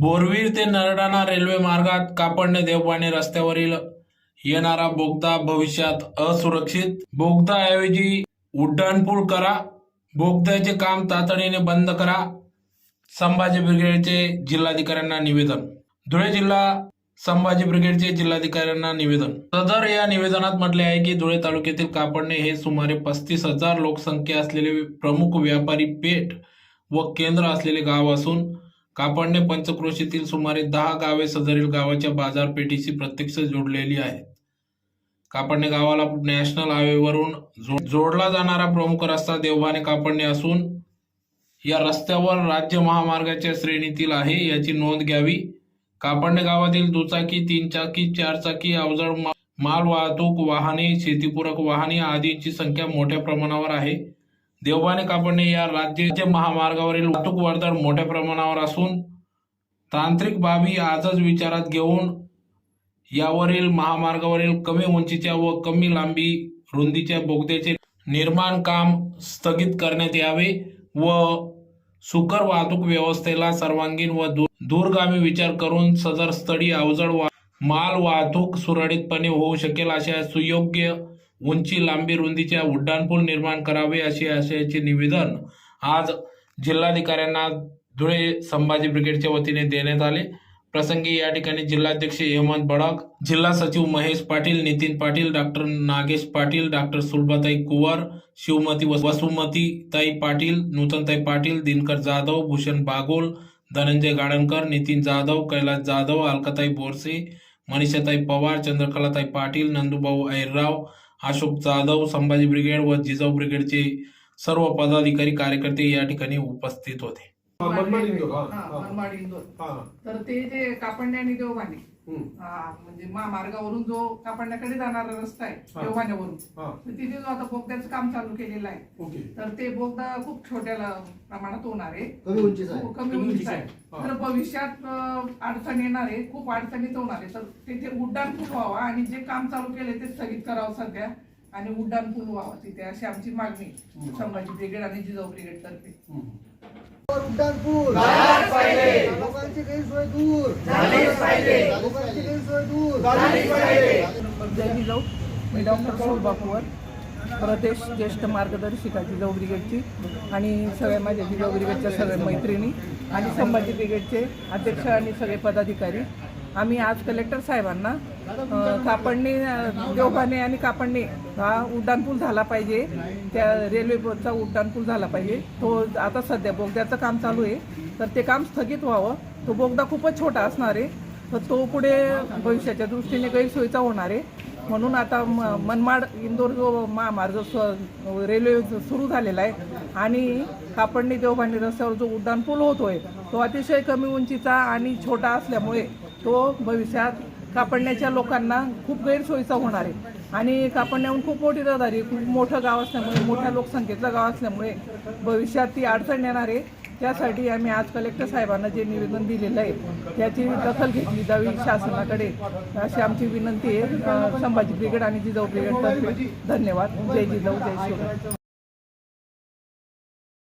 बोरवीर ते नरडाणा रेल्वे मार्गात कापडणे देवपाणी रस्त्यावरील येणारा बोगदा भविष्यात असुरक्षित. बोगदाऐवजी उड्डाणपूल करा. बोगद्याचे काम तातडीने बंद करा. संभाजी ब्रिगेडचे जिल्हाधिकाऱ्यांना निवेदन. धुळे जिल्हा संभाजी ब्रिगेडचे जिल्हाधिकाऱ्यांना निवेदन. सदर या निवेदनात म्हटले आहे की धुळे तालुक्यातील कापडणे हे सुमारे पस्तीस हजार लोकसंख्या असलेले प्रमुख व्यापारी पेठ व केंद्र असलेले गाव असून कापडणे पंचक्रोशीतील सुमारे दहा गावे सदरील गावाच्या बाजारपेठेशी प्रत्यक्ष जोडलेली आहेत. कापडणे गावाला नॅशनल हायवेवरून जो- जोडला जाणारा प्रमुख रस्ता देवभाने कापडणे असून या रस्त्यावर राज्य महामार्गाच्या श्रेणीतील आहे याची नोंद घ्यावी. कापडणे गावातील दुचाकी तीन चाकी चार चाकी अवजड माल वाहतूक वाहने शेतीपूरक वाहने आदींची संख्या मोठ्या प्रमाणावर आहे. देवबाने कापडणे या राज्य महामार्गावरील वाहतूक वर्दळ मोठ्या प्रमाणावर असून तांत्रिक बाबी आजच विचारात घेऊन यावरील महामार्गावरील कमी उंचीच्या व कमी लांबी रुंदीच्या बोगद्याचे निर्माण काम स्थगित करण्यात यावे व सुकर वाहतूक व्यवस्थेला सर्वांगीण व दूरगामी विचार करून सदर स्थळी अवजड वा- माल वाहतूक सुरळीतपणे होऊ शकेल अशा सुयोग्य उंची लांबी रुंदीच्या उड्डाणपूल निर्माण करावे असे आशयाचे निवेदन आज जिल्हाधिकाऱ्यांना धुळे संभाजी ब्रिगेडच्या वतीने देण्यात आले. प्रसंगी या ठिकाणी जिल्हाध्यक्ष हेमंत बडक जिल्हा सचिव महेश पाटील नितीन पाटील डॉक्टर नागेश पाटील डॉक्टर सुलभाताई कुवर शिवमती वस- वसुमतीताई पाटील नूतनताई पाटील दिनकर जाधव भूषण बागोल धनंजय गाडणकर नितीन जाधव कैलास जाधव अलकाताई बोरसे मनीषाताई पवार चंद्रकलाताई पाटील नंदूभाऊ ऐरराव अशोक जाधव संभाजी ब्रिगेड व जिजाऊ ब्रिगेडचे सर्व पदाधिकारी कार्यकर्ते या ठिकाणी उपस्थित होते हा, मनमाड इंदोर, हा, हा, हा. मनमाड इंदोर हा, हा. तर ते जे कापडणे आणि हम्म. हा, म्हणजे महामार्गावरून जो कापडण्याकडे जाणारा रस्ता आहे हा. हा, तर तिथे जो आता बोगद्याचं काम चालू केलेलं आहे ओके. तर ते बोगदा खूप छोट्या ल- प्रमाणात होणार आहे. कमी उंचीचा आहे. हो, कमी कमी उंचीचा उंचीचा आहे. आहे. तर भविष्यात अं, अडचण येणार आहे खूप अडचणीत होणार आहे. तर तिथे उड्डाण पूल व्हावा आणि जे काम चालू केले ते स्थगित करावं सध्या आणि उड्डाण पूल व्हावा तिथे अशी आमची मागणी. संभाजी ब्रिगेड आणि जिजाऊ ब्रिगेड तर्फे. हम्म. उड्डाणपूल. पाहिजे. लोकांची गैरसोय दूर झालीच पाहिजे. लोकांची गैरसोय दूर मी डॉक्टर सुलभा पवार प्रदेश ज्येष्ठ मार्गदर्शिका जिजाऊ ब्रिगेडची आणि सगळ्या माझ्या जिजाऊ ब्रिगेडच्या सगळ्या मैत्रिणी आणि संभाजी ब्रिगेडचे अध्यक्ष आणि सगळे पदाधिकारी. आम्ही आज कलेक्टर साहेबांना कापडणे अ, आणि कापडणे हा उड्डाणपूल झाला पाहिजे. त्या रेल्वेचा उड्डाणपूल झाला पाहिजे. तो आता सध्या बोगद्याचं काम चालू आहे. तर ते काम स्थगित व्हावं. तो बोगदा खूपच छोटा असणार आहे. तर तो पुढे भविष्याच्या दृष्टीने गैरसोयीचा होणार आहे. म्हणून आता म- मनमाड इंदोर जो महामार्ग स्व- रेल्वे सुरू झालेला आहे आणि कापडणी देवभांडी रस्त्यावर जो उड्डाणपूल होतोय तो अतिशय कमी उंचीचा आणि छोटा असल्यामुळे तो भविष्यात कापडण्याच्या लोकांना खूप गैरसोयीचा होणार आहे. आणि कापडण्याहून खूप मोठी रहदारी खूप मोठं गाव असल्यामुळे मोठ्या लोकसंख्येचं गाव असल्यामुळे भविष्यात ती अडचण येणार आहे. त्यासाठी आम्ही आज कलेक्टर साहेबांना जे निवेदन दिलेलं आहे त्याची दखल घेतली जावी शासनाकडे. अशी आमची विनंती आहे. संभाजी ब्रिगेड आणि जिजाऊ ब्रिगेड धन्यवाद. जय जिजाऊ जय शिवराय.